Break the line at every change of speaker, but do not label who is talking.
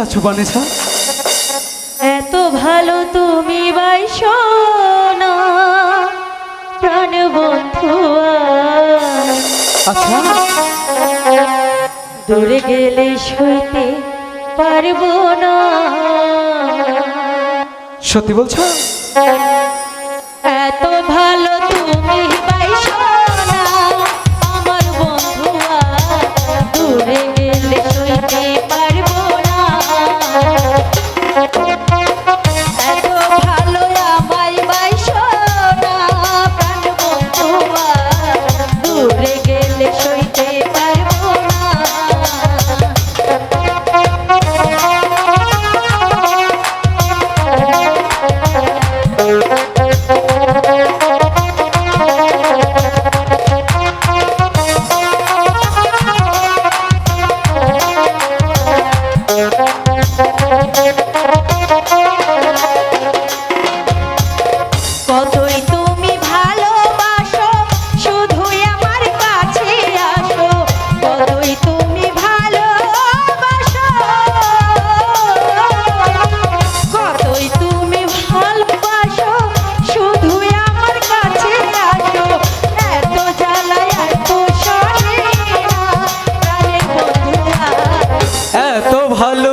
যাচ্ছ বানেছা
এত ভালো তুমি বাইসো না প্রাণ বন্ধু
আচ্ছা।
দূরে গেলে সইতে পারব না।
সত্যি বলছো?
এত ভালো তুমি ভালো